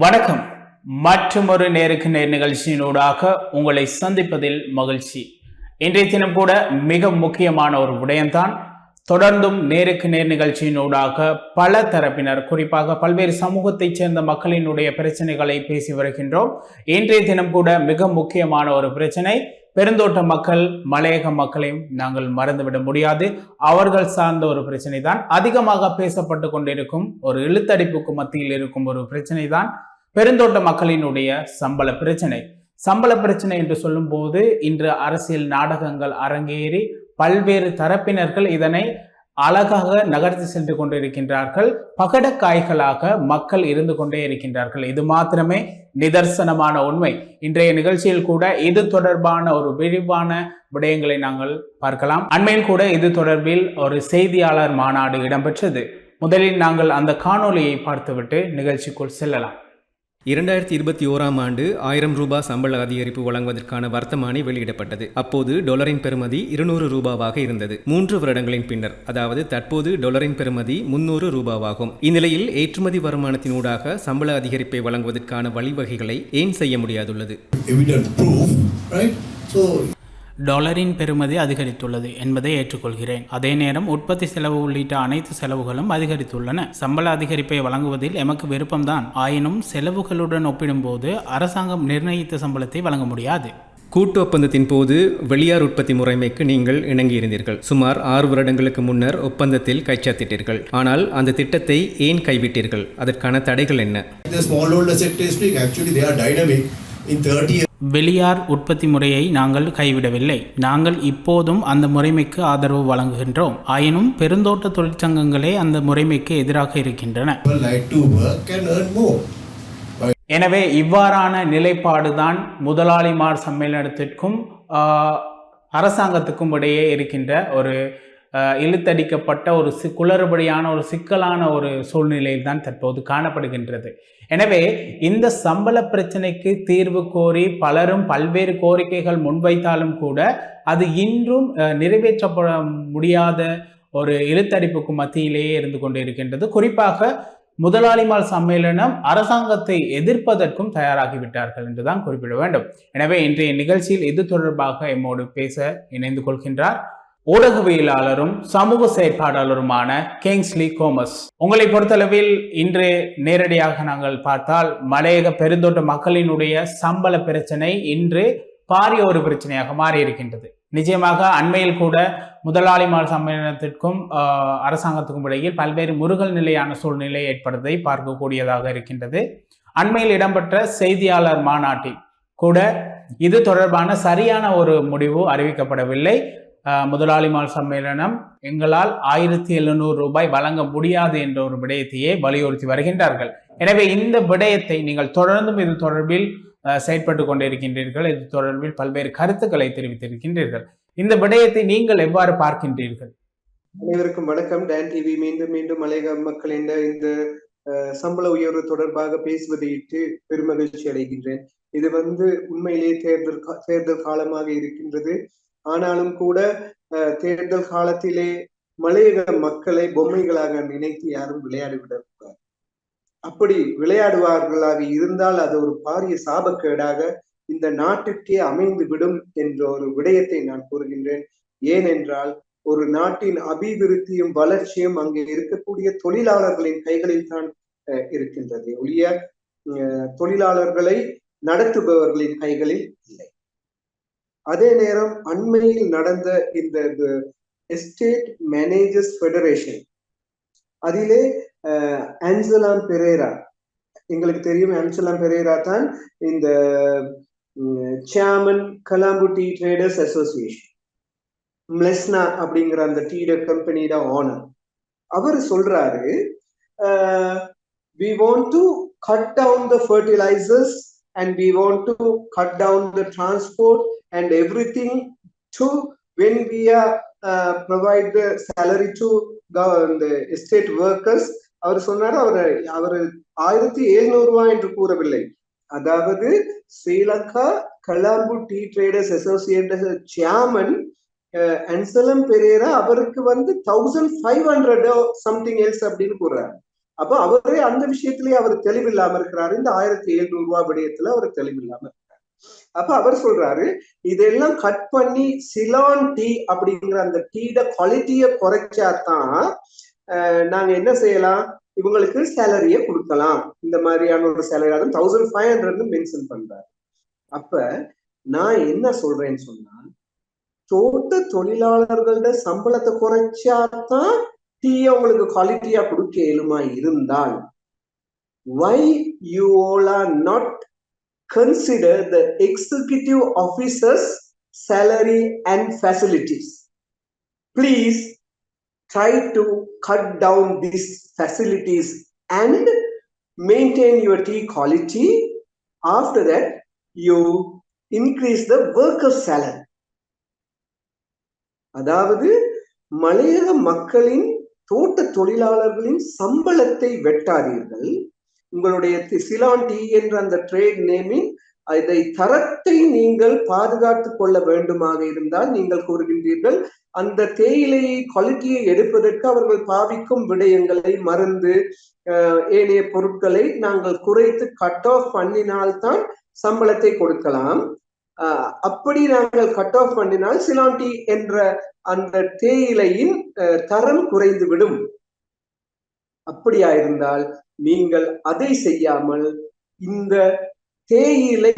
வணக்கம். மற்றொரு நேருக்கு நேர் நிகழ்ச்சியினூடாக உங்களை சந்திப்பதில் மகிழ்ச்சி. இன்றைய தினம் கூட மிக முக்கியமான ஒரு விடயம்தான். தொடர்ந்தும் நேருக்கு நேர் நிகழ்ச்சியினூடாக பல தரப்பினர் குறிப்பாக பல்வேறு சமூகத்தைச் சேர்ந்த மக்களினுடைய பிரச்சனைகளை பேசி வருகின்றோம். இன்றைய தினம் கூட மிக முக்கியமான ஒரு பிரச்சனை பெருந்தோட்ட மக்கள் மலையக மக்களையும் நாங்கள் மறந்துவிட முடியாது. அவர்கள் சார்ந்த ஒரு பிரச்சனை தான் அதிகமாக பேசப்பட்டு கொண்டிருக்கும் ஒரு இழுத்தடிப்புக்கு மத்தியில் இருக்கும் ஒரு பிரச்சனை தான் பெருந்தோட்ட மக்களினுடைய சம்பள பிரச்சனை. சம்பள பிரச்சனை என்று சொல்லும்போது இன்று அரசியல் நாடகங்கள் அரங்கேறி பல்வேறு தரப்பினர்கள் இதனை அழகாக நகர்த்தி சென்று கொண்டிருக்கின்றார்கள். பகடக்காய்களாக மக்கள் இருந்து கொண்டே இருக்கின்றார்கள். இது மாத்திரமே நிதர்சனமான உண்மை. இன்றைய நிகழ்ச்சியில் கூட இது தொடர்பான ஒரு விரிவான விடயங்களை நாங்கள் பார்க்கலாம். அண்மையில் கூட இது தொடர்பில் ஒரு செய்தியாளர் மாநாடு இடம்பெற்றது. முதலில் நாங்கள் அந்த காணொளியை பார்த்துவிட்டு நிகழ்ச்சிக்குள் செல்லலாம். இரண்டாயிரத்தி இருபத்தி ஓராம் ஆண்டு ஆயிரம் ரூபாய் சம்பள அதிகரிப்பு வழங்குவதற்கான வர்த்தமானி வெளியிடப்பட்டது. அப்போது டொலரின் பெறுமதி இருநூறு ரூபாவாக இருந்தது. மூன்று வருடங்களின் பின்னர் அதாவது தற்போது டொலரின் பெறுமதி முன்னூறு ரூபாவாகும். இந்நிலையில் ஏற்றுமதி வருமானத்தினூடாக சம்பள அதிகரிப்பை வழங்குவதற்கான வழிவகைகளை ஏன் செய்ய முடியாதுள்ளது? டாலரின் பெறுமதி அதிகரித்துள்ளது என்பதை ஏற்றுக்கொள்கிறேன். அதே நேரம் உற்பத்தி செலவு உள்ளிட்ட அனைத்து செலவுகளும் அதிகரித்துள்ளன. சம்பள அதிகரிப்பை வழங்குவதில் எமக்கு விருப்பம்தான். ஆயினும் செலவுகளுடன் ஒப்பிடும்போது அரசாங்கம் நிர்ணயித்த சம்பளத்தை வழங்க முடியாது. கூட்டு ஒப்பந்தத்தின் போது வெளியார் உற்பத்தி முறைமைக்கு நீங்கள் இணங்கியிருந்தீர்கள். சுமார் ஆறு வருடங்களுக்கு முன்னர் ஒப்பந்தத்தில் கைச்சாத்திட்டீர்கள். ஆனால் அந்த திட்டத்தை ஏன் கைவிட்டீர்கள்? அதற்கான தடைகள் என்ன? வெளியார் உற்பத்தி முறையை நாங்கள் கைவிடவில்லை. நாங்கள் இப்போதும் அந்த முறைமைக்கு ஆதரவு வழங்குகின்றோம். ஆயினும் பெருந்தோட்ட தொழிற்சங்கங்களே அந்த முறைமைக்கு எதிராக இருக்கின்றன. எனவே இவ்வாறான நிலைப்பாடுதான் முதலாளிமார் சம்மேளனத்திற்கும் அரசாங்கத்துக்கும் இடையே இருக்கின்ற ஒரு இழுத்தடிக்கப்பட்ட ஒரு சி குளறுபடியான ஒரு சிக்கலான ஒரு சூழ்நிலையில் தான் தற்போது காணப்படுகின்றது. எனவே இந்த சம்பள பிரச்சனைக்கு தீர்வு கோரி பலரும் பல்வேறு கோரிக்கைகள் முன்வைத்தாலும் கூட அது இன்றும் நிறைவேற்றப்பட முடியாத ஒரு இழுத்தடிப்புக்கு மத்தியிலேயே இருந்து கொண்டு இருக்கின்றது குறிப்பாக முதலாளிமால் சம்மேளனம் அரசாங்கத்தை எதிர்ப்பதற்கும் தயாராகிவிட்டார்கள் என்றுதான் குறிப்பிட வேண்டும். எனவே இன்றைய நிகழ்ச்சியில் இது தொடர்பாக எம்மோடு பேச இணைந்து கொள்கின்றார் ஊடகவியலாளரும் சமூக செயற்பாட்டாளருமான கிங்ஸ்லி கோமஸ் உங்களை பொறுத்தளவில் இன்று நேரடியாக நாங்கள் பார்த்தால் மலையக பெருந்தோட்ட மக்களினுடைய சம்பள பிரச்சனை இன்று பாரிய ஒரு பிரச்சனையாக மாறி இருக்கின்றது நிச்சயமாக அண்மையில் கூட முதலாளிமார் சம்மேளனத்திற்கும் அரசாங்கத்துக்கும் இடையில் பல்வேறு முருகல் நிலையான சூழ்நிலை ஏற்படுவதை பார்க்கக்கூடியதாக இருக்கின்றது. அண்மையில் இடம்பெற்ற செய்தியாளர் மாநாட்டில் கூட இது தொடர்பான சரியான ஒரு முடிவு அறிவிக்கப்படவில்லை. முதலாளிமார் சம்மேளனம் எங்களால் ஆயிரத்தி எழுநூறு ரூபாய் வழங்க முடியாது என்ற ஒரு விடயத்தையே வலியுறுத்தி வருகின்றார்கள். எனவே இந்த விடயத்தை நீங்கள் தொடர்ந்தும் இது தொடர்பில் செயற்பட்டு கொண்டிருக்கின்றீர்கள். இது தொடர்பில் பல்வேறு கருத்துக்களை தெரிவித்திருக்கின்றீர்கள். இந்த விடயத்தை நீங்கள் எவ்வாறு பார்க்கின்றீர்கள்? அனைவருக்கும் வணக்கம். டான் டிவி மீண்டும் மீண்டும் மலையக என்ற இந்த அஹ், சம்பள உயர்வு தொடர்பாக பேசுவதையிட்டு பெருமகிழ்ச்சி அடைகின்றேன். இது வந்து உண்மையிலேயே தேர்தல் தேர்தல் காலமாக இருக்கின்றது. ஆனாலும் கூட அஹ், தேர்தல் காலத்திலே மலையக மக்களை பொம்மைகளாக நினைத்து யாரும் விளையாடிவிடக்கூடாது அப்படி விளையாடுவார்களாக இருந்தால் அது ஒரு பாரிய சாபக்கேடாக இந்த நாட்டுக்கே அமைந்து விடும் என்ற ஒரு விடயத்தை நான் கூறுகின்றேன். ஏனென்றால் ஒரு நாட்டின் அபிவிருத்தியும் வளர்ச்சியும் அங்கே இருக்கக்கூடிய தொழிலாளர்களின் கைகளில் தான் அஹ், இருக்கின்றது. ஒழிய தொழிலாளர்களை நடத்துபவர்களின் கைகளில் இல்லை. அதே நேரம் அண்மையில் நடந்த இந்த எஸ்டேட் மேனேஜர்ஸ் ஃபெடரேஷன் அதிலே ஆன்சலாம் பெரேரா எங்களுக்கு தெரியும் ஆன்சலாம் பெரேரா தான் இந்த சேர்மன் கலாம்புட்டி ட்ரேடர்ஸ் அசோசியேஷன் மிளஸ்னா அப்படிங்கிற அந்த டீட கம்பெனியோட ஓனர் அவர் சொல்றாரு we want to cut down the fertilizers and we want to cut down the transport and everything to when we are provide the salary to இந்த எஸ்டேட் workers அவர் சொன்னார் அவர் அவர் ஆயிரத்தி எழுநூறு ரூபாய் என்று கூறவில்லை. அதாவது Sri Lanka Colombo tea traders associate chairman Anselm Perera அவருக்கு வந்து thousand five hundred something else அப்படின்னு கூறுறாரு அப்போ அவரே அந்த விஷயத்திலேயே அவர் தெளிவில்லாம இருக்கிறாரு. இந்த ஆயிரத்தி எழுநூறு ரூபாய் விடயத்துல அவர் தெளிவில்லாம இருக்கிறார். அப்ப அவர் சொல்றாரு இதெல்லாம் கட் பண்ணி சிலான் டீ அப்படிங்கிற அந்த டீட குவாலிட்டிய குறைச்சாதான் நாங்க என்ன செய்யலாம்? இவங்களுக்கு சேலரிய கொடுக்கலாம். இந்த மாதிரியான ஒரு சேலரி அதுவும் தௌசண்ட் ஃபைவ் ஹண்ட்ரட்னு மென்ஷன் பண்றாரு. அப்ப நான் என்ன சொல்றேன்னு சொன்னா தோட்ட தொழிலாளர்களோட சம்பளத்தை குறைச்சாதான் டீ அவங்களுக்கு குவாலிட்டியா கொடுக்க இயலுமா இருந்தால் why you all are consider the executive officers salary and facilities please try to cut down these facilities and maintain your tea quality after that you increase the worker salary அதாவது மலையக மக்களின் தோட்ட தொழிலாளர்களின் சம்பளத்தை வெட்டாதீர்கள் உங்களுடைய சிலான் டீ என்ற அந்த trade நேமின் அதை தரத்தை நீங்கள் பாதுகாத்துக் கொள்ள வேண்டுமாக இருந்தால் நீங்கள் கூறுகின்றீர்கள் அந்த தேயிலையை குவாலிட்டியை எடுப்பதற்கு அவர்கள் பாவிக்கும் விடயங்களை மருந்து அஹ், ஏனைய பொருட்களை நாங்கள் குறைத்து கட் ஆஃப் பண்ணினால்தான் சம்பளத்தை கொடுக்கலாம். அப்படி நாங்கள் கட் ஆஃப் பண்ணினால் சிலான் டி என்ற அந்த தேயிலையின் தரம் தரம் குறைந்துவிடும். அப்படியா இருந்தால் நீங்கள் அதை செய்யாமல் இந்த தேயிலை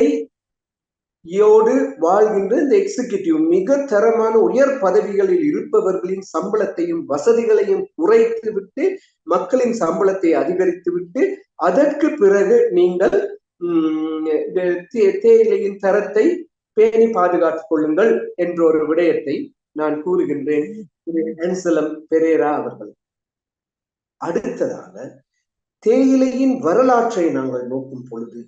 யோடு வாழ்கின்ற இந்த எக்ஸிகியூட்டிவ் மிக தரமான உயர் பதவிகளில் இருப்பவர்களின் சம்பளத்தையும் வசதிகளையும் குறைத்து விட்டு மக்களின் சம்பளத்தை அதிகரித்து விட்டு அதற்கு பிறகு நீங்கள் உம், இந்த தே- தேயிலையின் தரத்தை பேணி பாதுகாத்துக் கொள்ளுங்கள் என்ற ஒரு விடயத்தை நான் கூறுகின்றேன். திரு பெரேரா அவர்கள். அடுத்ததாக தேயிலையின் வரலாற்றை நாங்கள் நோக்கும் பொழுது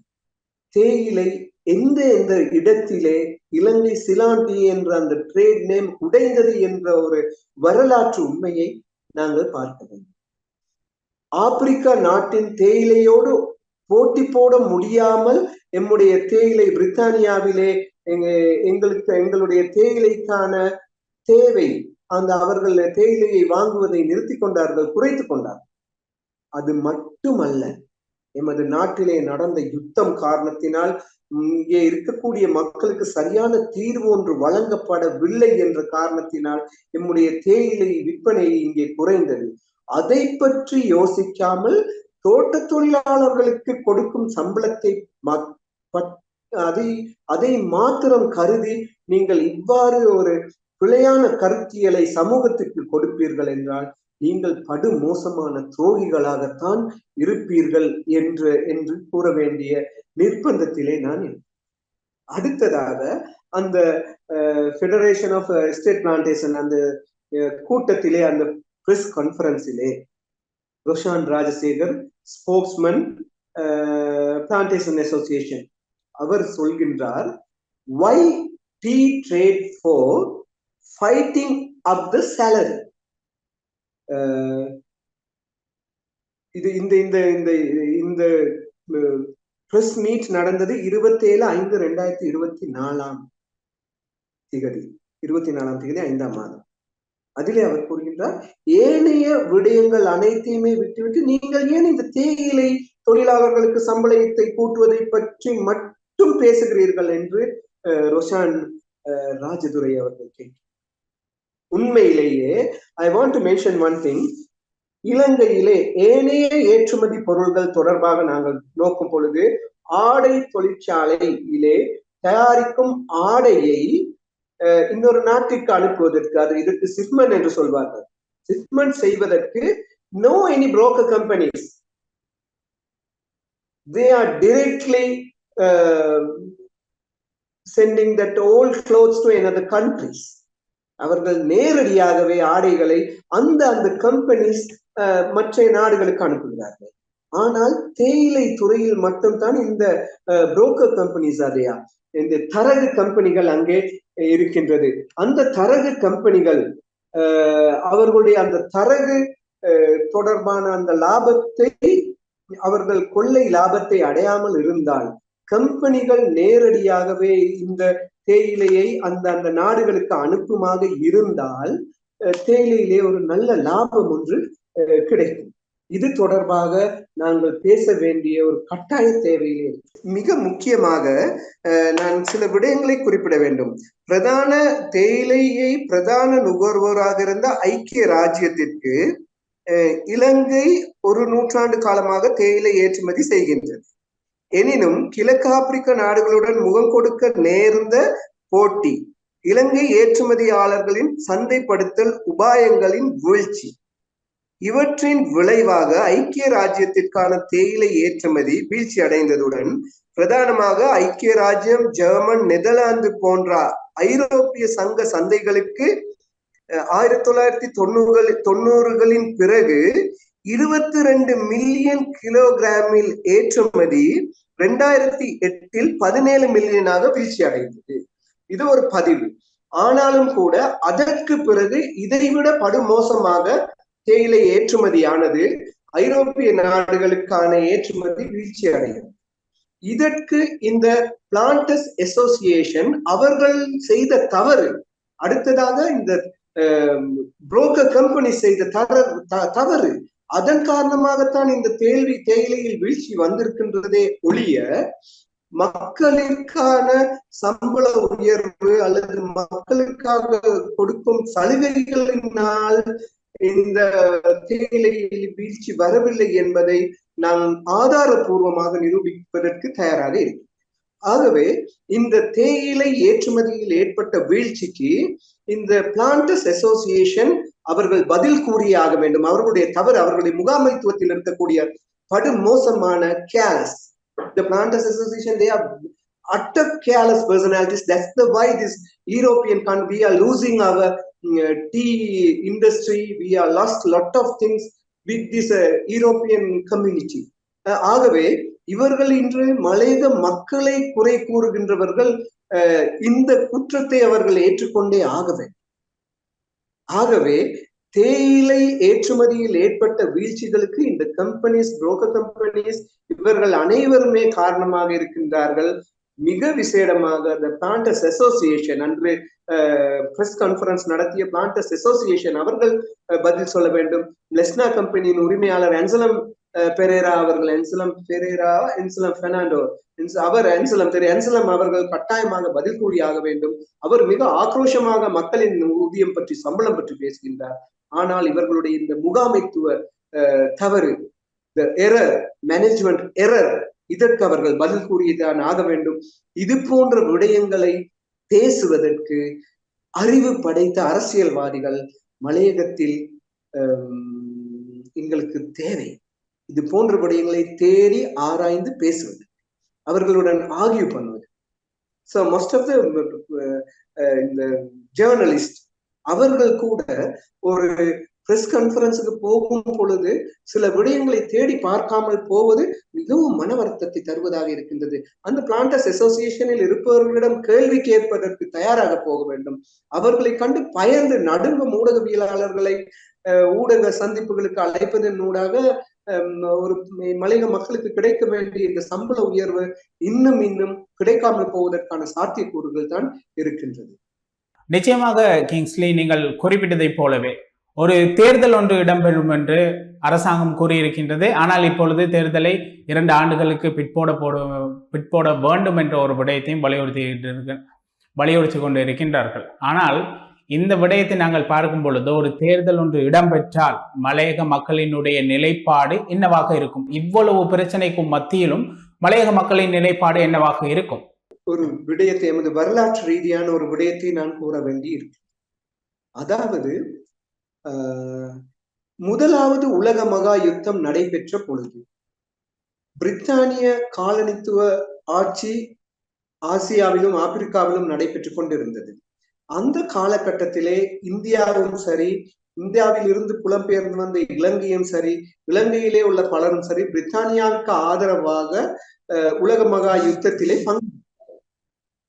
தேயிலை எந்த எந்த இடத்திலே இலங்கை சிலாண்டி என்ற அந்த ட்ரேட் நேம் உடைந்தது என்ற ஒரு வரலாற்று உண்மையை நாங்கள் பார்க்க வேண்டும். ஆப்பிரிக்கா நாட்டின் தேயிலையோடு போட்டி போட முடியாமல் எம்முடைய தேயிலை பிரித்தானியாவிலே எங்க- எங்களுக்கு எங்களுடைய தேயிலைக்கான தேவை அந்த அவர்கள் தேயிலையை வாங்குவதை நிறுத்திக் கொண்டார்கள் குறைத்துக் கொண்டார்கள். அது மட்டுமல்ல எமது நாட்டிலே நடந்த யுத்தம் காரணத்தினால் இங்கே இருக்கக்கூடிய மக்களுக்கு சரியான தீர்வு ஒன்று வழங்கப்படவில்லை என்ற காரணத்தினால் எம்முடைய தேயிலை விற்பனை இங்கே குறைந்தது. அதை பற்றி யோசிக்காமல் தோட்ட தொழிலாளர்களுக்கு கொடுக்கும் சம்பளத்தை அதை அதை மாத்திரம் கருதி நீங்கள் இவ்வாறு ஒரு பிழையான கருத்தியலை சமூகத்திற்கு கொடுப்பீர்கள் என்றால் நீங்கள் படு மோசமான துரோகிகளாகத்தான் இருப்பீர்கள் என்று என்று கூற வேண்டிய நிர்பந்தத்திலே நான் அடுத்ததாக அந்த ஃபெடரேஷன் ஆஃப் எஸ்டேட் பிளான்டேஷன் அந்த கூட்டத்திலே அந்த press கான்ஃபரன்ஸிலே Roshan Rajasekar spokesman plantation association அவர் சொல்கின்றார் why the trade for fighting up the salary இது இந்த இந்த இந்த இந்த பிரஸ் மீட் நடந்தது இருபத்தேழு ஐந்து ரெண்டாயிரத்தி இருபத்தி நாலாம் திகதி இருபத்தி நாலாம் திகதி ஐந்தாம் மாதம். அதிலே அவர் கூறுகின்றார் ஏனைய விடயங்கள் அனைத்தையுமே விட்டுவிட்டு நீங்கள் ஏன் இந்த தேயிலை தொழிலாளர்களுக்கு சம்பளத்தை கூட்டுவதை பற்றி மட்டும் பேசுகிறீர்கள் என்று அஹ், ரோஷான் அஹ், ராஜதுரை அவர்கள் கேட்கிறார். உண்மையிலேயே I want to mention one thing இலங்கையிலே ஏனைய ஏற்றுமதி பொருள்கள் தொடர்பாக நாங்கள் நோக்கும் பொழுது ஆடை தொழிற்சாலையிலே தயாரிக்கும் ஆடையை அஹ், இன்னொரு நாட்டிற்கு அனுப்புவதற்கு அது இதற்கு சிப்மன் என்று சொல்வார்கள். சிப்மன் செய்வதற்கு no any broker companies they are directly sending that old old to to another countries அவர்கள் நேரடியாகவே ஆடைகளை அந்த அந்த கம்பெனிஸ் மற்ற நாடுகளுக்கு அனுப்புகிறார்கள். ஆனால் தேயிலை துறையில் மட்டும்தான் இந்த புரோக்கர் கம்பெனிஸ் அதையா இந்த தரகு கம்பெனிகள் அங்கே இருக்கின்றது. அந்த தரகு கம்பெனிகள் அவர்களுடைய அந்த தரகு அஹ், தொடர்பான அந்த லாபத்தை அவர்கள் கொள்ளை லாபத்தை அடையாமல் இருந்தால் கம்பெனிகள் நேரடியாகவே இந்த தேயிலையை அந்த அந்த நாடுகளுக்கு அனுப்புமாக இருந்தால் அஹ், தேயிலையிலே ஒரு நல்ல லாபம் ஒன்று அஹ், கிடைக்கும். இது தொடர்பாக நாங்கள் பேச வேண்டிய ஒரு கட்டாய தேவையிலே மிக முக்கியமாக அஹ், நான் சில விடயங்களை குறிப்பிட வேண்டும். பிரதான தேயிலையை பிரதான நுகர்வோராக இருந்த ஐக்கிய ராஜ்யத்திற்கு அஹ், இலங்கை ஒரு நூற்றாண்டு காலமாக தேயிலை ஏற்றுமதி செய்கின்றது. எனினும் கிழக்கு ஆப்பிரிக்க நாடுகளுடன் முகம் கொடுக்க நேர்ந்த போட்டி இலங்கை ஏற்றுமதியாளர்களின் சந்தைப்படுத்தல் உபாயங்களின் வீழ்ச்சி. இவற்றின் விளைவாக ஐக்கிய ராஜ்யத்திற்கான தேயிலை ஏற்றுமதி வீழ்ச்சி அடைந்ததுடன் பிரதானமாக ஐக்கிய ராஜ்யம் ஜெர்மன் நெதர்லாந்து போன்ற ஐரோப்பிய சங்க சந்தைகளுக்கு அஹ், ஆயிரத்தி தொள்ளாயிரத்தி தொண்ணூறுகள் தொண்ணூறுகளின் பிறகு இருபத்தி ரெண்டு மில்லியன் கிலோகிராமில் ஏற்றுமதி ரெண்டாயிரத்தி எட்டில் பதினேழு மில்லியனாக வீழ்ச்சி அடைந்தது இது ஒரு பதிவு. ஆனாலும் கூட அதற்கு பிறகு இதைவிட படுமோசமாக தேயிலை ஏற்றுமதியானது ஐரோப்பிய நாடுகளுக்கான ஏற்றுமதி வீழ்ச்சி அடையும் இதற்கு இந்த பிளான்டஸ் அசோசியேஷன் அவர்கள் செய்த தவறு அடுத்ததாக இந்த புரோக்கர் கம்பெனி செய்த தவறு அதன் காரணமாகத்தான் இந்த தேல்வி தேயிலையில் வீழ்ச்சி வந்திருக்கின்றதே ஒழிய மக்களுக்கான சம்பள உயர்வு அல்லது மக்களுக்காக கொடுக்கும் சலுகைகளினால் இந்த தேயிலையில் வீழ்ச்சி வரவில்லை என்பதை நாம் ஆதாரபூர்வமாக நிரூபிப்பதற்கு தயாராக இருக்கிறோம். ஆகவே இந்த தேயிலை ஏற்றுமதியில் ஏற்பட்ட வீழ்ச்சிக்கு இந்த பிளான்டஸ் அசோசியேஷன் அவர்கள் பதில் கூறியாக வேண்டும் அவர்களுடைய தவறு அவர்களுடைய முகாமைத்துவத்தில் இருக்கக்கூடிய படுமோசமான கேலஸ் the planters association they are utter careless personalities that's the why this european country we are losing our uh, tea industry we are lost lot of things with this uh, european community அஹ் ஆகவே இவர்கள் இன்று மலையக மக்களை குறை கூறுகின்றவர்கள் அஹ், இந்த குற்றத்தை அவர்கள் ஏற்றுக்கொண்டே ஆக வேண்டும் ஆகவே தேயிலை ஏற்றுமதியில் ஏற்பட்ட வீழ்ச்சிகளுக்கு இந்த கம்பெனிஸ் புரோக்கர் கம்பெனிஸ் இவர்கள் அனைவருமே காரணமாக இருக்கின்றார்கள். மிக விசேடமாக த பிளான்டர்ஸ் அசோசியேஷன் அன்று பிரஸ் கான்பரன்ஸ் நடத்திய பிளான்டர்ஸ் அசோசியேஷன் அவர்கள் பதில் சொல்ல வேண்டும். லெஸ்னா கம்பெனியின் உரிமையாளர் அன்சலம் பெரேரா அவர்கள் அன்சலம் பெரேரா என்சலம் பெர்னாண்டோ என்ஸ்- அவர் அன்சலம் திரு அன்சலம் அவர்கள் கட்டாயமாக பதில் கூறியாக வேண்டும். அவர் மிக ஆக்ரோஷமாக மக்களின் ஊதியம் பற்றி சம்பளம் பற்றி பேசுகின்றார். ஆனால் இவர்களுடைய இந்த முகாமைத்துவ அஹ், தவறு எரர் மேனேஜ்மெண்ட் எரர் இதற்கு அவர்கள் பதில் கூறியதான் ஆக வேண்டும். இது போன்ற விடயங்களை பேசுவதற்கு அறிவு படைத்த அரசியல்வாதிகள் மலையகத்தில் எங்களுக்கு தேவை. இது போன்ற விடயங்களை தேடி ஆராய்ந்து பேசுவது அவர்களுடன் ஆகிய பண்ணுவது. ஸோ மோஸ்ட் ஆஃப் த இந்த ஜேர்னலிஸ்ட் அவர்கள் கூட ஒரு பிரஸ் கான்ஃபரன்ஸுக்கு போகும் பொழுது சில விடயங்களை தேடி பார்க்காமல் போவது மிகவும் மன வருத்தத்தை தருவதாக இருக்கின்றது. அந்த பிளான்டர்ஸ் அசோசியேஷனில் இருப்பவர்களிடம் கேள்வி கேட்பதற்கு தயாராக போக வேண்டும். அவர்களை கண்டு பயந்து நடுங்கும் ஊடகவியலாளர்களை அஹ், ஊடக சந்திப்புகளுக்கு அழைப்பதன் ஊடாக ஒரு மலையக மக்களுக்கு கிடைக்க வேண்டிய இந்த சம்பள உயர்வு இன்னும் இன்னும் கிடைக்காமல் போவதற்கான சாத்தியக்கூறுகள் தான் இருக்கின்றது. நிச்சயமாக கிங்ஸ்லி நீங்கள் குறிப்பிட்டதைப் போலவே ஒரு தேர்தல் ஒன்று இடம்பெறும் என்று அரசாங்கம் கூறியிருக்கின்றது. ஆனால் இப்பொழுது தேர்தலை இரண்டு ஆண்டுகளுக்கு பிற்போட போட பிற்போட வேண்டும் என்ற ஒரு விடயத்தையும் வலியுறுத்தி வலியுறுத்தி கொண்டு இருக்கின்றார்கள். ஆனால் இந்த விடயத்தை நாங்கள் பார்க்கும் பொழுது ஒரு தேர்தல் ஒன்று இடம்பெற்றால் மலையக மக்களினுடைய நிலைப்பாடு என்னவாக இருக்கும்? இவ்வளவு பிரச்சனைக்கும் மத்தியிலும் மலையக மக்களின் நிலைப்பாடு என்னவாக இருக்கும்? ஒரு விடயத்தை எமது வரலாற்று ரீதியான ஒரு விடயத்தை நான் கூற வேண்டி இருக்கு அதாவது ஆஹ், முதலாவது உலக மகா யுத்தம் நடைபெற்ற பொழுது பிரித்தானிய காலனித்துவ ஆட்சி ஆசியாவிலும் ஆப்பிரிக்காவிலும் நடைபெற்றுக் கொண்டிருந்தது. அந்த காலகட்டத்திலே இந்தியாவும் சரி இந்தியாவில் இருந்து புலம்பெயர்ந்து வந்த இலங்கையும் சரி இலங்கையிலே உள்ள பலரும் சரி பிரித்தானியாவுக்கு ஆதரவாக அஹ், உலக மகா யுத்தத்திலே பங்கு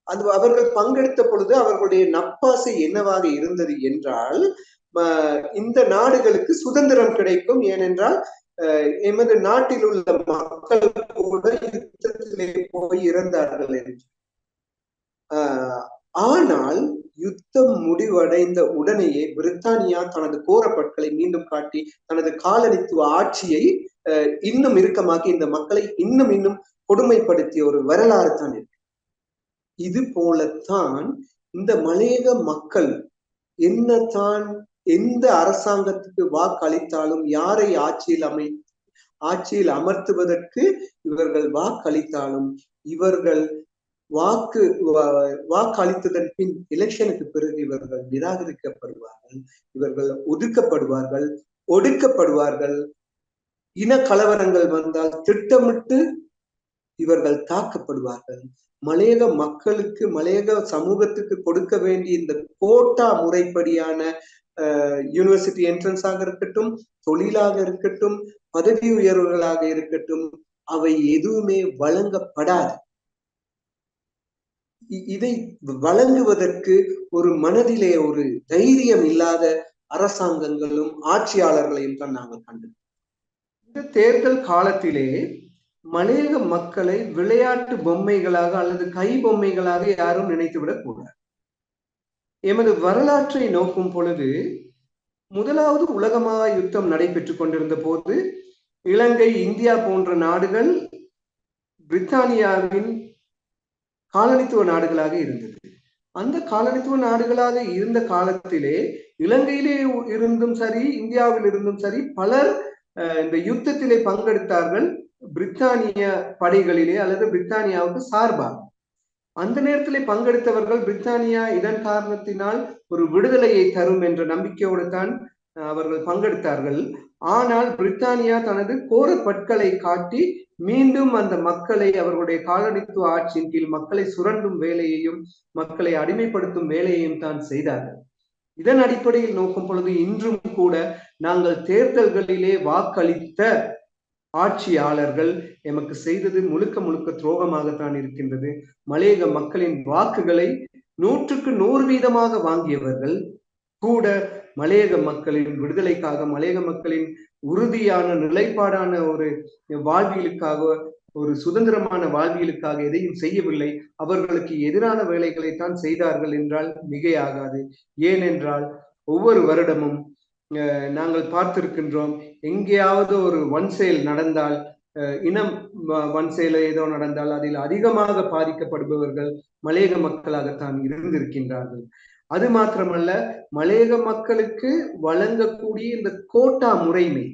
அது அவர்கள் பங்கெடுத்த பொழுது அவர்களுடைய நப்பாசை என்னவாக இருந்தது என்றால் இந்த நாடுகளுக்கு சுதந்திரம் கிடைக்கும். ஏனென்றால் அஹ், எமது நாட்டில் உள்ள மக்கள் கூட யுத்தத்திலே போய் இறந்தார்கள் என்று. ஆஹ், ஆனால் யுத்தம் முடிவடைந்த உடனேயே பிரித்தானியா தனது கோரப்பட்களை மீண்டும் காட்டி தனது காலனித்துவ ஆட்சியை இன்னும் இறுக்கமாக்கி இந்த மக்களை இன்னும் இன்னும் கொடுமைப்படுத்திய ஒரு வரலாறு தான் இருக்கு இது போலத்தான் இந்த மலையக மக்கள் என்னத்தான் எந்த அரசாங்கத்துக்கு வாக்களித்தாலும் யாரை ஆட்சியில் அமை ஆட்சியில் அமர்த்துவதற்கு இவர்கள் வாக்களித்தாலும் இவர்கள் வாக்கு வா- வாக்களித்ததன் பின் எலெக்ஷனுக்கு பிறகு இவர்கள் நிராகரிக்கப்படுவார்கள். இவர்கள் ஒதுக்கப்படுவார்கள் ஒடுக்கப்படுவார்கள். இன கலவரங்கள் வந்தால் திட்டமிட்டு இவர்கள் தாக்கப்படுவார்கள். மலையக மக்களுக்கு மலையக சமூகத்துக்கு கொடுக்க வேண்டிய இந்த கோட்டா முறைப்படியான யூனிவர்சிட்டி என்ட்ரன்ஸாக இருக்கட்டும் தொழிலாக இருக்கட்டும் பதவி உயர்வுகளாக இருக்கட்டும் அவை எதுவுமே வழங்கப்படாது. இதை வழங்குவதற்கு ஒரு மனதிலே ஒரு தைரியம் இல்லாத அரசாங்கங்களும் ஆட்சியாளர்களையும் தான் நாங்கள் கண்டோம். இந்த தேர்தல் காலத்திலே மலையக மக்களை விளையாட்டு பொம்மைகளாக அல்லது கை பொம்மைகளாக யாரும் நினைத்துவிடக் கூடாது. எமது வரலாற்றை நோக்கும் பொழுது முதலாவது உலகமகா யுத்தம் நடைபெற்றுக் கொண்டிருந்த போது இலங்கை இந்தியா போன்ற நாடுகள் பிரித்தானியாவின் காலனித்துவ நாடுகளாக இருந்தது. அந்த காலனித்துவ நாடுகளாக இருந்த காலத்திலே இலங்கையிலே இருந்தும் சரி இந்தியாவில் இருந்தும் சரி பலர் அஹ், இந்த யுத்தத்திலே பங்கெடுத்தார்கள் பிரித்தானிய படைகளிலே அல்லது பிரித்தானியாவுக்கு சார்பாக. அந்த நேரத்திலே பங்கெடுத்தவர்கள் பிரித்தானியா இதன் காரணத்தினால் ஒரு விடுதலையை தரும் என்ற நம்பிக்கையோடு தான் அவர்கள் பங்கெடுத்தார்கள். ஆனால் பிரித்தானியா தனது கோர பற்களை காட்டி மீண்டும் அந்த மக்களை அவர்களுடைய காலனித்துவ ஆட்சியின் கீழ் மக்களை சுரண்டும் வேலையையும் மக்களை அடிமைப்படுத்தும் வேலையையும் தான் செய்தார்கள். இதன் அடிப்படையில் நோக்கும் பொழுது இன்றும் கூட நாங்கள் தேர்தல்களிலே வாக்களித்த ஆட்சியாளர்கள் எமக்கு செய்தது முழுக்க முழுக்க துரோகமாகத்தான் இருக்கின்றது. மலையக மக்களின் வாக்குகளை நூற்றுக்கு நூறு வீதமாக வாங்கியவர்கள் கூட மலையக மக்களின் விடுதலைக்காக மலையக மக்களின் உறுதியான நிலைப்பாடான ஒரு வாழ்வியலுக்காக ஒரு சுதந்திரமான வாழ்வியலுக்காக எதையும் செய்யவில்லை. அவர்களுக்கு எதிரான வேலைகளைத்தான் செய்தார்கள் என்றால் மிகையாகாது. ஏனென்றால் ஒவ்வொரு வருடமும் அஹ், நாங்கள் பார்த்திருக்கின்றோம் எங்கேயாவது ஒரு ஒன் செயல் நடந்தால் அஹ், இனம் வன் செயல ஏதோ நடந்தால் அதில் அதிகமாக பாதிக்கப்படுபவர்கள் மலையக மக்களாகத்தான் இருந்திருக்கின்றார்கள். அது மாத்திரமல்ல மலையக மக்களுக்கு வழங்கக்கூடிய இந்த கோட்டா முறைமை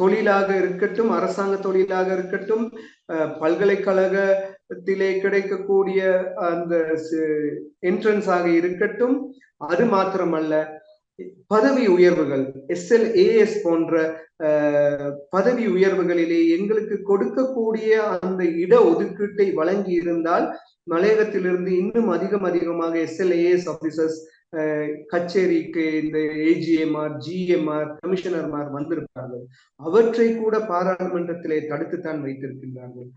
தொழிலாக இருக்கட்டும் அரசாங்க தொழிலாக இருக்கட்டும் பல்கலைக்கழகத்திலே கிடைக்கக்கூடிய அந்த என்ட்ரன்ஸ் ஆக இருக்கட்டும் அது மாத்திரமல்ல. பதவி உயர்வுகள் எஸ்எல்ஏஎஸ் போன்ற பதவி உயர்வுகளிலே எங்களுக்கு கொடுக்கக்கூடிய அந்த இட ஒதுக்கீட்டை வழங்கி இருந்தால் மலையகத்திலிருந்து இன்னும் அதிகம் அதிகமாக எஸ்எல்ஏஎஸ் ஆபீசர்ஸ் கச்சேரிக்கு இந்த ஏஜிஎம்ஆர் ஜிஎம்ஆர் கமிஷனர்மார் வந்திருப்பார்கள். அவற்றை கூட பாராளுமன்றத்திலே தடுத்துத்தான் வைத்திருக்கின்றார்கள்.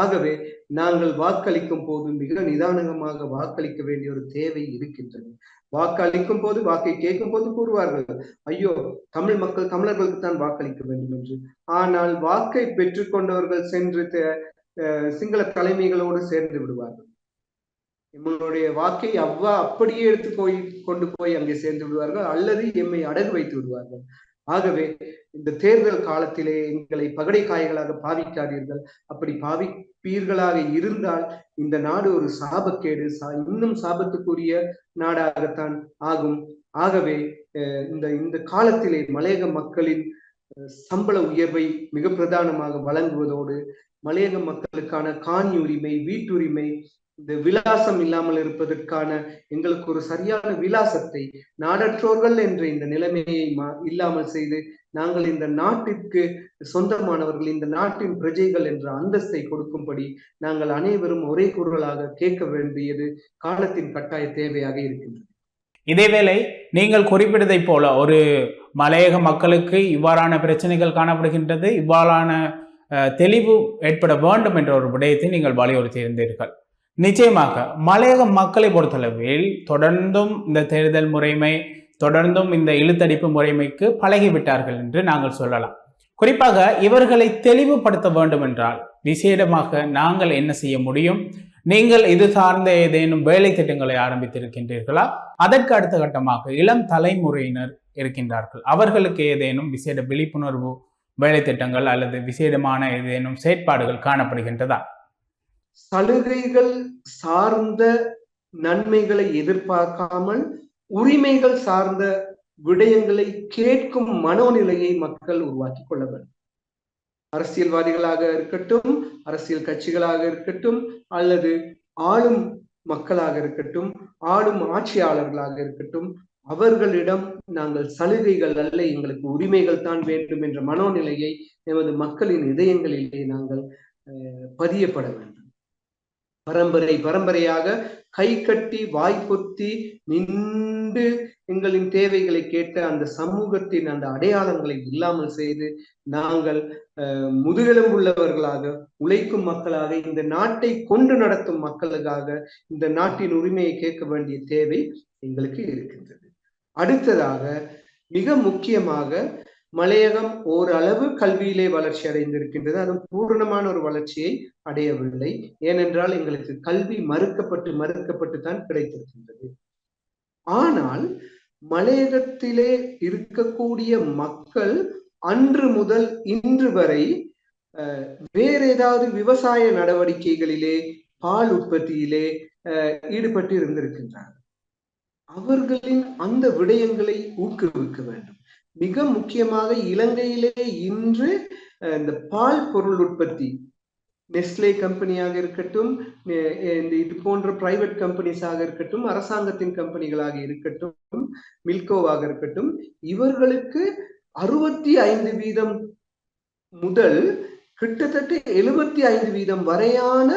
ஆகவே நாங்கள் வாக்களிக்கும் போது மிக நிதானமாக வாக்களிக்க வேண்டிய ஒரு தேவை இருக்கின்றது. வாக்களிக்கும் போது வாக்கை கேட்கும் போது கூறுவார்கள் ஐயோ தமிழ் மக்கள் தமிழர்களுக்கு தான் வாக்களிக்க வேண்டும் என்று. ஆனால் வாக்கை பெற்றுக்கொண்டவர்கள் சென்று அஹ் சிங்கள தலைமைகளோடு சேர்ந்து விடுவார்கள். எங்களுடைய வாக்கை அவ்வா அப்படியே எடுத்து போய் கொண்டு போய் அங்கே சேர்ந்து விடுவார்கள் அல்லது எம்மை அடகு வைத்து விடுவார்கள். ஆகவே இந்த தேர்தல் காலத்திலே எங்களை பகடை காய்களாக பாவிக்காதீர்கள். அப்படி பாவிப்பீர்களாக இருந்தால் இந்த நாடு ஒரு சாபக்கேடு. சா- இன்னும் சாபத்துக்குரிய நாடாகத்தான் ஆகும். ஆகவே அஹ், இந்த இந்த காலத்திலே மலையக மக்களின் சம்பள உயர்வை மிக பிரதானமாக வழங்குவதோடு மலையக மக்களுக்கான காணி உரிமை வீட்டுரிமை இந்த விலாசம் இல்லாமல் இருப்பதற்கான எங்களுக்கு ஒரு சரியான விலாசத்தை நாடற்றோர்கள் என்ற இந்த நிலைமையை மா- இல்லாமல் செய்து நாங்கள் இந்த நாட்டிற்கு சொந்தமானவர்கள் இந்த நாட்டின் பிரஜைகள் என்ற அந்தஸ்தை கொடுக்கும்படி நாங்கள் அனைவரும் ஒரே குரலாக கேட்க வேண்டியது காலத்தின் கட்டாய தேவையாக இருக்கின்றது. இதேவேளை நீங்கள் குறிப்பிட்டதைப் போல ஒரு மலையக மக்களுக்கு இவ்வாறான பிரச்சனைகள் காணப்படுகின்றது இவ்வாறான தெளிவு ஏற்பட வேண்டும் என்ற ஒரு விடயத்தை நீங்கள் வலியுறுத்தியிருந்தீர்கள். நிச்சயமாக மலையக மக்களை பொறுத்தளவில் தொடர்ந்தும் இந்த தேர்தல் முறைமை தொடர்ந்தும் இந்த இழுத்தடிப்பு முறைமைக்கு பழகிவிட்டார்கள் என்று நாங்கள் சொல்லலாம். குறிப்பாக இவர்களை தெளிவுபடுத்த வேண்டும் என்றால் விசேடமாக நாங்கள் என்ன செய்ய முடியும்? நீங்கள் இது சார்ந்த ஏதேனும் வேலை திட்டங்களை ஆரம்பித்திருக்கின்றீர்களா? அதற்கு அடுத்த கட்டமாக இளம் தலைமுறையினர் இருக்கின்றார்கள். அவர்களுக்கு ஏதேனும் விசேட விழிப்புணர்வு வேலை திட்டங்கள் அல்லது விசேடமான ஏதேனும் செயற்பாடுகள் காணப்படுகின்றதா? சலுகைகள் சார்ந்த நன்மைகளை எதிர்பார்க்காமல் உரிமைகள் சார்ந்த விடயங்களை கேட்கும் மனோநிலையை மக்கள் உருவாக்கி கொள்ள வேண்டும். அரசியல்வாதிகளாக இருக்கட்டும் அரசியல் கட்சிகளாக இருக்கட்டும் அல்லது ஆளும் மக்களாக இருக்கட்டும் ஆளும் ஆட்சியாளர்களாக இருக்கட்டும் அவர்களிடம் நாங்கள் சலுகைகள் அல்ல எங்களுக்கு உரிமைகள் தான் வேண்டும் என்ற மனோநிலையை எமது மக்களின் இதயங்களிலே நாங்கள் அஹ், பதியப்பட வேண்டும். பரம்பரை பரம்பரையாக கை கட்டி வாய்ப்பொத்தி நின்று எங்களின் தேவைகளை கேட்ட அந்த சமூகத்தின் அந்த அடையாளங்களை இல்லாமல் செய்து நாங்கள் முதுகெலும்புள்ளவர்களாக உழைக்கும் மக்களாக இந்த நாட்டை கொண்டு நடத்தும் மக்களுக்காக இந்த நாட்டின் உரிமையை கேட்க வேண்டிய தேவை எங்களுக்கு இருக்கின்றது. அடுத்ததாக மிக முக்கியமாக மலையகம் ஓரளவு கல்வியிலே வளர்ச்சி அடைந்திருக்கின்றது. அதுவும் பூரணமான ஒரு வளர்ச்சியை அடையவில்லை. ஏனென்றால் எங்களுக்கு கல்வி மறுக்கப்பட்டு மறுக்கப்பட்டு தான் கிடைத்திருக்கின்றது. ஆனால் மலையகத்திலே இருக்கக்கூடிய மக்கள் அன்று முதல் இன்று வரை அஹ், வேற ஏதாவது விவசாய நடவடிக்கைகளிலே பால் உற்பத்தியிலே அஹ், ஈடுபட்டு இருந்திருக்கின்றார்கள் அவர்களின் அந்த விடயங்களை ஊக்குவிக்க வேண்டும். மிக முக்கியமாக இலங்கையிலே இன்று இந்த பால் பொருள் உற்பத்தி நெஸ்லே கம்பெனியாக இருக்கட்டும் இந்த இது போன்ற பிரைவேட் கம்பெனிஸாக இருக்கட்டும் அரசாங்கத்தின் கம்பெனிகளாக இருக்கட்டும் மில்கோவாக இருக்கட்டும் இவர்களுக்கு அறுபத்தி ஐந்து வீதம் முதல் கிட்டத்தட்ட எழுபத்தி ஐந்து வீதம் வரையான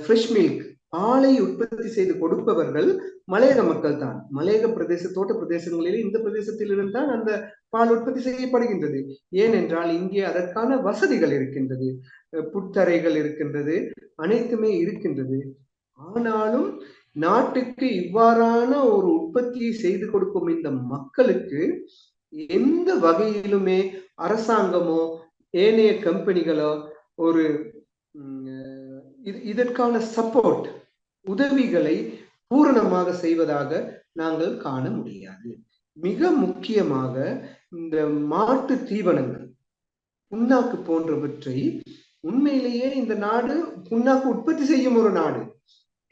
ஃப்ரெஷ் மில்க் பாலை உற்பத்தி செய்து கொடுப்பவர்கள் மலையக மக்கள் தான் மலையக பிரதேச தோட்ட பிரதேசங்களிலே இந்த பிரதேசத்திலிருந்து தான் அந்த பால் உற்பத்தி செய்யப்படுகின்றது. ஏனென்றால் இங்கே அதற்கான வசதிகள் இருக்கின்றது. புத்தரைகள் இருக்கின்றது அனைத்துமே இருக்கின்றது. ஆனாலும் நாட்டுக்கு இவ்வாறான ஒரு உற்பத்தியை செய்து கொடுக்கும் இந்த மக்களுக்கு எந்த வகையிலுமே அரசாங்கமோ ஏனைய கம்பெனிகளோ ஒரு இது- இதற்கான சப்போர்ட் உதவிகளை பூரணமாக செய்வதாக நாங்கள் காண முடியாது. மிக முக்கியமாக இந்த மாட்டு தீவனங்கள் புண்ணாக்கு போன்றவற்றை உண்மையிலேயே இந்த நாடு புண்ணாக்கு உற்பத்தி செய்யும் ஒரு நாடு.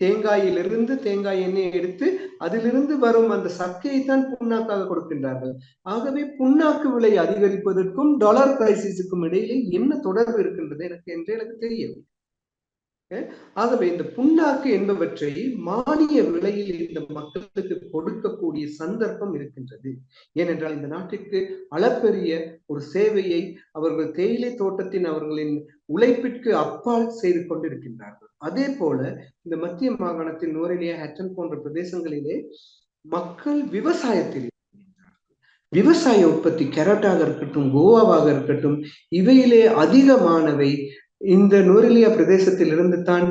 தேங்காயிலிருந்து தேங்காய் எண்ணெயை எடுத்து அதிலிருந்து வரும் அந்த சக்கையைத்தான் புண்ணாக்காக கொடுக்கின்றார்கள். ஆகவே புண்ணாக்கு விலை அதிகரிப்பதற்கும் டாலர் கிரைசிஸுக்கும் இடையிலே என்ன தொடர்பு இருக்கின்றது எனக்கு என்று எனக்கு தெரியவில்லை. ஆகவே இந்த புண்ணாக்கு என்பவற்றை மானிய விலையில் இந்த மக்களுக்கு கொடுக்கக்கூடிய சந்தர்ப்பம் இருக்கின்றது. ஏனென்றால் இந்த நாட்டிற்கு அளப்பெரிய ஒரு சேவையை அவர்கள் தேயிலை தோட்டத்தின் அவர்களின் உழைப்பிற்கு அப்பால் செய்து கொண்டிருக்கின்றார்கள். அதே போல இந்த மத்திய மாகாணத்தின் நூறிலேயே ஹட்டன் போன்ற பிரதேசங்களிலே மக்கள் விவசாயத்தில் விவசாய உற்பத்தி கேரட்டாக இருக்கட்டும் கோவாவாக இருக்கட்டும் இவையிலே அதிகமானவை இந்த நூரிலியா பிரதேசத்திலிருந்து தான்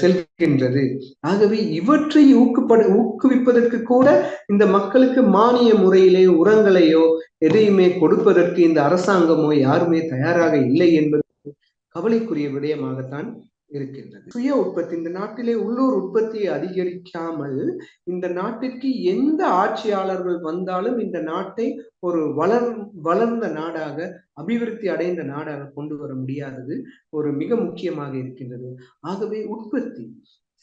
செல்கின்றது. ஆகவே இவற்றை ஊக்குப்பட ஊக்குவிப்பதற்கு கூட இந்த மக்களுக்கு மானிய முறையிலே உரங்களையோ எதையுமே கொடுப்பதற்கு இந்த அரசாங்கமோ யாருமே தயாராக இல்லை என்பது கவலைக்குரிய விடயமாகத்தான் இருக்கின்றது. சுய உற்பத்தி இந்த நாட்டிலே உள்ளூர் உற்பத்தியை அதிகரிக்காமல் இந்த நாட்டிற்கு எந்த ஆட்சியாளர்கள் வந்தாலும் இந்த நாட்டை ஒரு வளர் வளர்ந்த நாடாக அபிவிருத்தி அடைந்த நாடாக கொண்டு வர முடியாதது ஒரு மிக முக்கியமாக இருக்கின்றது. ஆகவே உற்பத்தி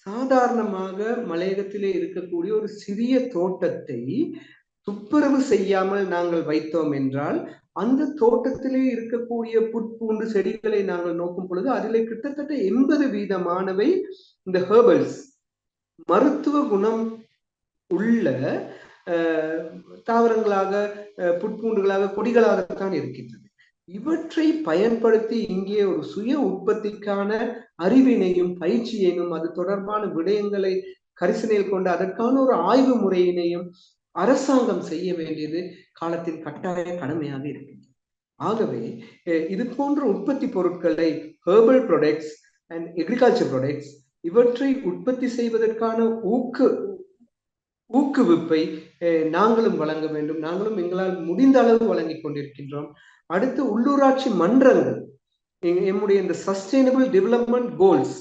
சாதாரணமாக மலையகத்திலே இருக்கக்கூடிய ஒரு சிறிய தோட்டத்தை துப்புரவு செய்யாமல் நாங்கள் வைத்தோம் என்றால் அந்த தோட்டத்திலே இருக்கக்கூடிய புற்பூண்டு செடிகளை நாங்கள் நோக்கும் பொழுது அதிலே கிட்டத்தட்ட எண்பது வீதமானவை இந்த ஹெர்பல்ஸ் மருத்துவ குணம் உள்ள தாவரங்களாக அஹ், புற்பூண்டுகளாக கொடிகளாகத்தான் இருக்கின்றது. இவற்றை பயன்படுத்தி இங்கே ஒரு சுய உற்பத்திக்கான அறிவினையும் பயிற்சியையும் அது தொடர்பான விடயங்களை கரிசனையில் கொண்டு அதற்கான ஒரு ஆய்வு முறையினையும் அரசாங்கம் செய்ய வேண்டியது காலத்தின் கட்டாய கடமையாக இருக்கு ஆகவே இது போன்ற உற்பத்தி பொருட்களை herbal products and agriculture products இவற்றை உற்பத்தி செய்வதற்கான ஊக்கு ஊக்குவிப்பை நாங்களும் வழங்க வேண்டும். நாங்களும் எங்களால் முடிந்த அளவு வழங்கிக் கொண்டிருக்கின்றோம். அடுத்து உள்ளூராட்சி மன்றங்கள் எம்முடைய இந்த சஸ்டைனபிள் டெவலப்மெண்ட் கோல்ஸ்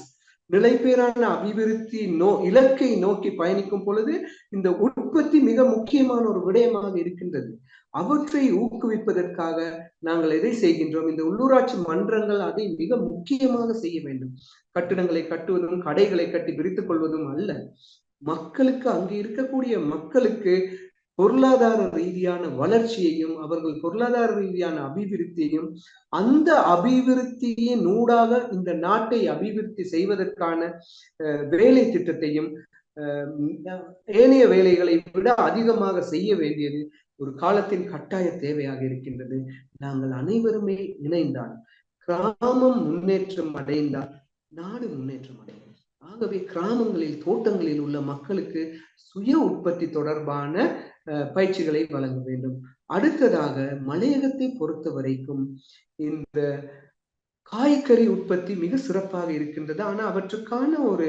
நிலைப்பேறான அபிவிருத்தி நோ இலக்கை நோக்கி பயணிக்கும் பொழுது இந்த உற்பத்தி மிக முக்கியமான ஒரு விடயமாக இருக்கின்றது. அவற்றை ஊக்குவிப்பதற்காக நாங்கள் எதை செய்கின்றோம்? இந்த உள்ளூராட்சி மன்றங்கள் அதை மிக முக்கியமாக செய்ய வேண்டும். கட்டிடங்களை கட்டுவதும் கடைகளை கட்டி பிரித்துக் கொள்வதும் அல்ல. மக்களுக்கு அங்கு இருக்கக்கூடிய மக்களுக்கு பொருளாதார ரீதியான வளர்ச்சியையும் அவர்கள் பொருளாதார ரீதியான அபிவிருத்தியையும் அந்த அபிவிருத்தியின் ஊடாக இந்த நாட்டை அபிவிருத்தி செய்வதற்கான அஹ், வேலை திட்டத்தையும் ஏனைய வேலைகளை விட அதிகமாக செய்ய வேண்டியது ஒரு காலத்தின் கட்டாய தேவையாக இருக்கின்றது. நாங்கள் அனைவருமே இணைந்தால் கிராமம் முன்னேற்றம் அடைந்தால் நாடு முன்னேற்றம் அடையும். ஆகவே கிராமங்களில் தோட்டங்களில் உள்ள மக்களுக்கு சுய உற்பத்தி தொடர்பான பயிற்சிகளை வழங்க வேண்டும். அடுத்ததாக மலையகத்தை பொறுத்த வரைக்கும் இந்த காய்கறி உற்பத்தி மிக சிறப்பாக இருக்கின்றது. ஆனால் அவற்றுக்கான ஒரு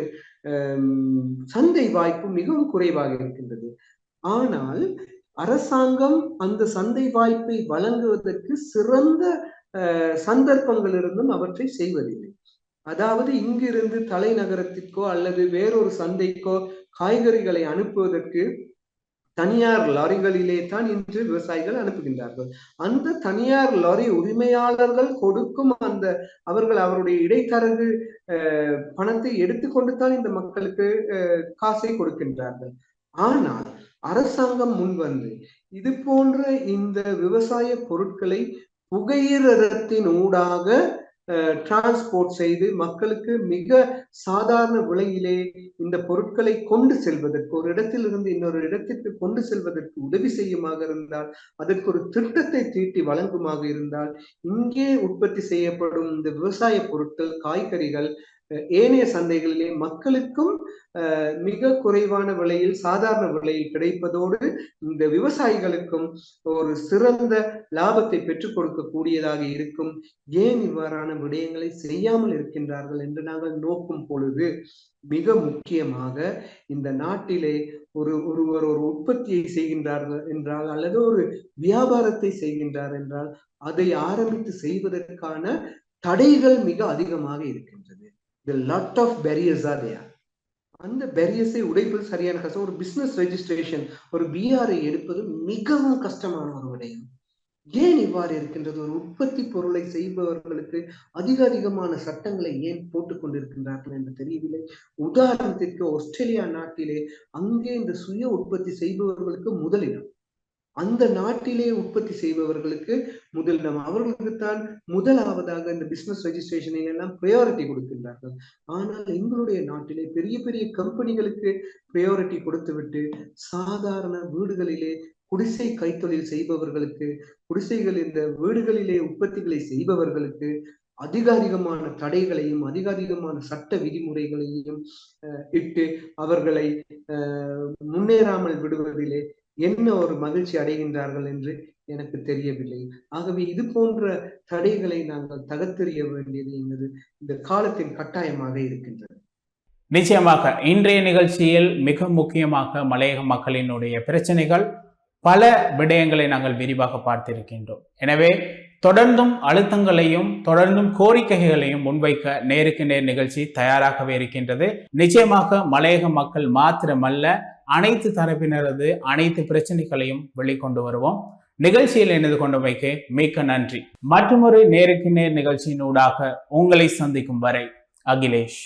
சந்தை வாய்ப்பு மிகவும் குறைவாக இருக்கின்றது. ஆனால் அரசாங்கம் அந்த சந்தை வாய்ப்பை வழங்குவதற்கு சிறந்த அஹ், சந்தர்ப்பங்கள் இருந்தும் அவற்றை செய்வதில்லை. அதாவது இங்கிருந்து தலைநகரத்திற்கோ அல்லது வேறொரு சந்தைக்கோ காய்கறிகளை அனுப்புவதற்கு தனியார் லாரிகளிலே தான் இன்று விவசாயிகள் அனுப்புகின்றார்கள். அந்த தனியார் லாரி உரிமையாளர்கள் கொடுக்கும் அந்த அவர்கள் அவருடைய இடைத்தரகர்கள் அஹ், பணத்தை எடுத்துக்கொண்டு தான் இந்த மக்களுக்கு அஹ், காசை கொடுக்கின்றார்கள். ஆனால் அரசாங்கம் முன்வந்து இது போன்ற இந்த விவசாய பொருட்களை புகையிரத்தின் ஊடாக டிரான்ஸ்போர்ட் செய்து மக்களுக்கு மிக சாதாரண விலையிலே இந்த பொருட்களை கொண்டு செல்வதற்கு ஒரு இடத்திலிருந்து இன்னொரு இடத்திற்கு கொண்டு செல்வதற்கு உதவி செய்யுமாக இருந்தால் அதற்கு ஒரு திட்டத்தை தீட்டி வழங்குமாக இருந்தால் இங்கே உற்பத்தி செய்யப்படும் இந்த விவசாய பொருட்கள் காய்கறிகள் ஏனைய சந்தைகளிலே மக்களுக்கும் அஹ், மிக குறைவான விலையில் சாதாரண விலையில் கிடைப்பதோடு இந்த விவசாயிகளுக்கும் ஒரு சிறந்த லாபத்தை பெற்றுக் கொடுக்கக்கூடியதாக இருக்கும். ஏன் இவ்வாறான விடயங்களை செய்யாமல் இருக்கின்றார்கள் என்று நாங்கள் நோக்கும் பொழுது மிக முக்கியமாக இந்த நாட்டிலே ஒரு ஒருவர் ஒரு உற்பத்தியை செய்கின்றார்கள் என்றால் அல்லது ஒரு வியாபாரத்தை செய்கின்றார் என்றால் அதை ஆரம்பித்து செய்வதற்கான தடைகள் மிக அதிகமாக இருக்கின்றது. The lot of barriers are there. அந்த பேரியர்ஸை உடைப்பது சரியான கஷ்டம். ஒரு பிசினஸ் ரெஜிஸ்ட்ரேஷன் ஒரு பிஆரை எடுப்பது மிகவும் கஷ்டமான ஒரு விடயம். ஏன் இவ்வாறு இருக்கின்றது? ஒரு உற்பத்தி பொருளை செய்பவர்களுக்கு அதிக அதிகமான சட்டங்களை ஏன் போட்டுக் கொண்டிருக்கின்றார்கள் என்று தெரியவில்லை. உதாரணத்திற்கு ஆஸ்திரேலியா நாட்டிலே அங்கே இந்த சுய உற்பத்தி செய்பவர்களுக்கு முதலிடம். அந்த நாட்டிலே உற்பத்தி செய்பவர்களுக்கு முதலிடம் அவர்களுக்குத்தான் முதலாவதாக இந்த பிசினஸ் ரெஜிஸ்ட்ரேஷனை எல்லாம் ப்ரையாரிட்டி கொடுக்கின்றார்கள். ஆனால் எங்களுடைய நாட்டிலே பெரிய பெரிய கம்பெனிகளுக்கு ப்ரையாரிட்டி கொடுத்துவிட்டு சாதாரண வீடுகளிலே குடிசை கைத்தொழில் செய்பவர்களுக்கு குடிசைகள் இந்த வீடுகளிலே உற்பத்திகளை செய்பவர்களுக்கு அதிகாரிகமான தடைகளையும் அதிகாரிகமான சட்ட விதிமுறைகளையும் அஹ், இட்டு அவர்களை அஹ், முன்னேறாமல் விடுவதிலே என்ன ஒரு மகிழ்ச்சி அடைகின்றார்கள் என்று எனக்கு தெரியவில்லை. ஆகவே இது போன்ற தடைகளை நாங்கள் தகத்தெறிய வேண்டியது என்பது இந்த காலத்தின் கட்டாயமாக இருக்கின்றது. நிச்சயமாக இன்றைய நிகழ்ச்சியில் மிக முக்கியமாக மலையக மக்களினுடைய பிரச்சனைகள் பல விடயங்களை நாங்கள் விரிவாக பார்த்திருக்கின்றோம். எனவே தொடர்ந்தும் அழுத்தங்களையும் தொடர்ந்தும் கோரிக்கைகளையும் முன்வைக்க நேருக்கு நேர் நிகழ்ச்சி தயாராகவே இருக்கின்றது. நிச்சயமாக மலையக மக்கள் மாத்திரமல்ல அனைத்து தரப்பினரது அனைத்து பிரச்சனைகளையும் வெளிக்கொண்டு வருவோம். நிகழ்ச்சியில் இணைந்து கொண்டமைக்கு மிக்க நன்றி. மற்றொரு நேருக்கு நேர் நிகழ்ச்சியினூடாக உங்களை சந்திக்கும் வரை அகிலேஷ்.